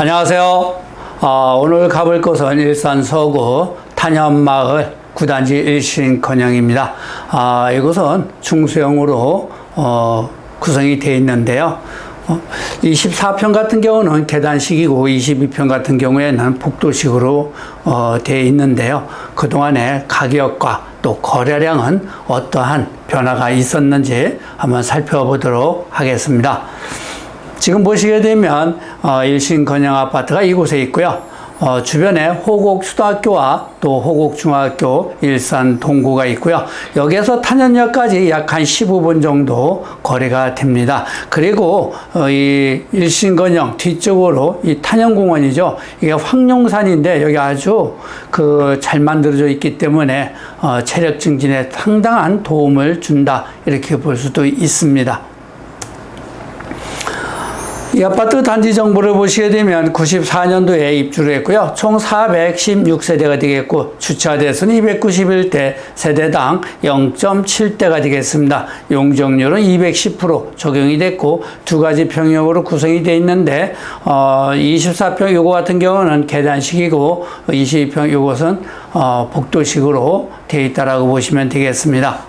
안녕하세요. 어, 오늘 가볼 곳은 일산 서구 탄현마을 구단지 일신건영입니다. 아, 이곳은 중수형으로 어, 구성이 되어 있는데요. 어, 24평 같은 경우는 계단식이고 22평 같은 경우에는 복도식으로 어, 되어 있는데요. 그동안의 가격과 또 거래량은 어떠한 변화가 있었는지 한번 살펴보도록 하겠습니다. 지금 보시게 되면 어, 일신 건영 아파트가 이곳에 있고요. 어, 주변에 호곡 초등학교와 또 호곡 중학교, 일산 동구가 있고요. 여기에서 탄현역까지 약 한 15분 정도 거리가 됩니다. 그리고 어, 이 일신건영 뒤쪽으로 이 탄현공원이죠. 이게 황룡산인데 여기 아주 그 잘 만들어져 있기 때문에 어, 체력 증진에 상당한 도움을 준다 이렇게 볼 수도 있습니다. 이 아파트 단지 정보를 보시게 되면 94년도에 입주를 했고요. 총 416세대가 되겠고 주차 대수는 291대, 세대당 0.7대가 되겠습니다. 용적률은 210% 적용이 됐고 두 가지 평형으로 구성이 되어 있는데 어, 24평 요거 같은 경우는 계단식이고 22평 요것은 어, 복도식으로 되어 있다라고 보시면 되겠습니다.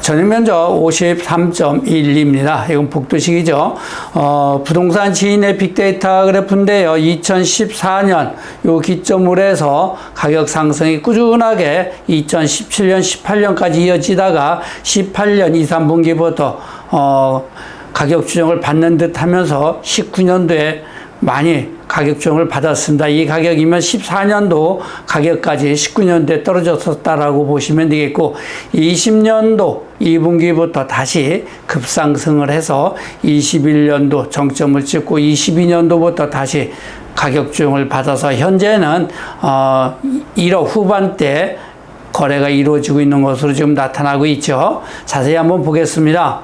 전용 면적 53.1입니다. 이건 복도식이죠. 어, 부동산 지인의 빅데이터 그래프인데요. 2014년 요 기점으로 해서 가격 상승이 꾸준하게 2017년, 18년까지 이어지다가 18년 2, 3분기부터 어, 가격 추정을 받는 듯 하면서 19년도에 많이 가격 조정을 받았습니다. 이 가격이면 14년도 가격까지 19년도에 떨어졌었다라고 보시면 되겠고 20년도 2분기부터 다시 급상승을 해서 21년도 정점을 찍고 22년도부터 다시 가격 조정을 받아서 현재는 어 1억 후반대 거래가 이루어지고 있는 것으로 지금 나타나고 있죠. 자세히 한번 보겠습니다.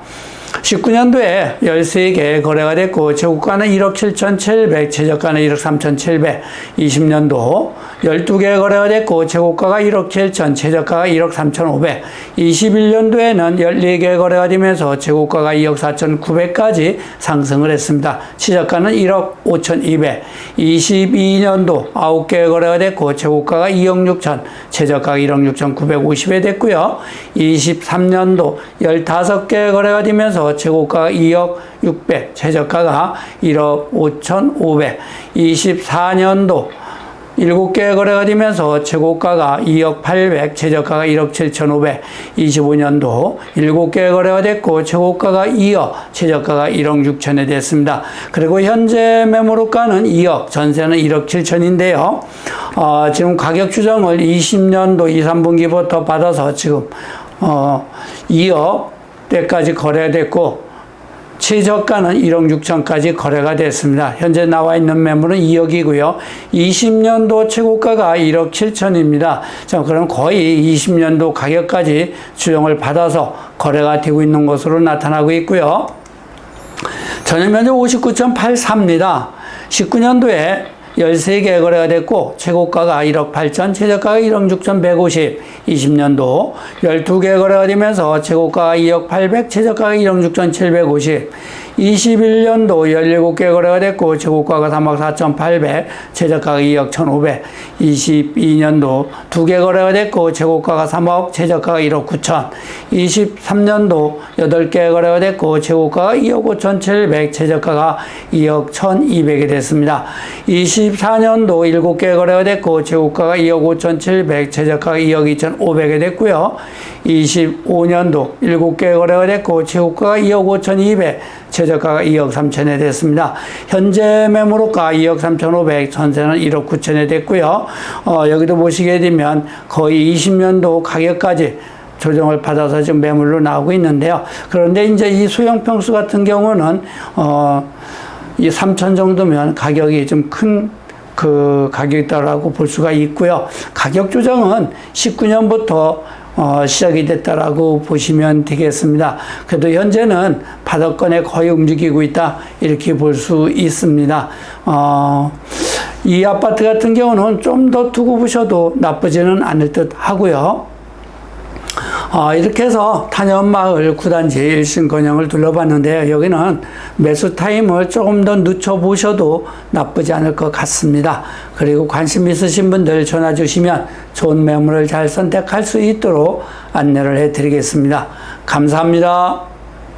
19년도에 13개 거래가 됐고 제고가는 1억 7,700, 최저가는 1억 3,700. 20년도 12개 거래가 됐고 제고가가 1억 7천, 최저가가 1억 3,500. 21년도에는 14개 거래가 되면서 제고가가 2억 4,900까지 상승을 했습니다. 최저가는 1억 5,200. 22년도 9개 거래가 됐고 제고가가 2억 6천, 최저가가 1억 6,950에 됐고요. 23년도 15개 거래가 되면서 최고가가 2억 600, 최저가가 1억 5,500. 24년도 7개 거래가 되면서 최고가가 2억 800, 최저가가 1억 7,500. 25년도 7개 거래가 됐고 최고가가 2억, 최저가가 1억 6천에 됐습니다. 그리고 현재 매물가는 2억, 전세는 1억 7천인데요. 어, 지금 가격 추정을 20년도 2, 3분기부터 받아서 지금 어, 2억 때까지 거래됐고 최저가는 1억 6천까지 거래가 됐습니다. 현재 나와 있는 매물은 2억이고요. 20년도 최고가가 1억 7천입니다. 자, 그럼 거의 20년도 가격까지 추정을 받아서 거래가 되고 있는 것으로 나타나고 있고요. 전용 면적 59.84입니다. 19년도에 13개 거래가 됐고 최고가가 1억 8천, 최저가가 1억 6천 150, 20년도 12개 거래가 되면서 최고가가 2억 800, 최저가가 1억 6천 750, 21년도 17개 거래가 됐고 최고가가 3억 4,800, 최저가가 2억 1,500. 22년도 2개 거래가 됐고 최고가가 3억, 최저가가 1억 9천. 23년도 8개 거래가 됐고 최고가가 2억 5,700, 최저가가 2억 1,200이 됐습니다. 24년도 7개 거래가 됐고 최고가가 2억 5,700, 최저가가 2억 2,500이 됐고요. 25년도 7개 거래가 됐고 최고가가 2억 5,200, 최저가가 2억 3천에 됐습니다. 현재 매물가 2억 3,500, 전세는 1억 9천에 됐고요. 어, 여기도 보시게 되면 거의 20년도 가격까지 조정을 받아서 지금 매물로 나오고 있는데요. 그런데 이제 이 소형 평수 같은 경우는 어, 이 3천 정도면 가격이 좀큰 그 가격이다라고 볼 수가 있고요. 가격 조정은 19년부터 어, 시작이 됐다라고 보시면 되겠습니다. 그래도 현재는 바닥권에 거의 움직이고 있다 이렇게 볼 수 있습니다. 어, 이 아파트 같은 경우는 좀 더 두고 보셔도 나쁘지는 않을 듯 하고요. 아, 이렇게 해서 탄현마을 구단지 일신건영을 둘러봤는데요. 여기는 매수 타임을 조금 더 늦춰보셔도 나쁘지 않을 것 같습니다. 그리고 관심 있으신 분들 전화 주시면 좋은 매물을 잘 선택할 수 있도록 안내를 해드리겠습니다. 감사합니다.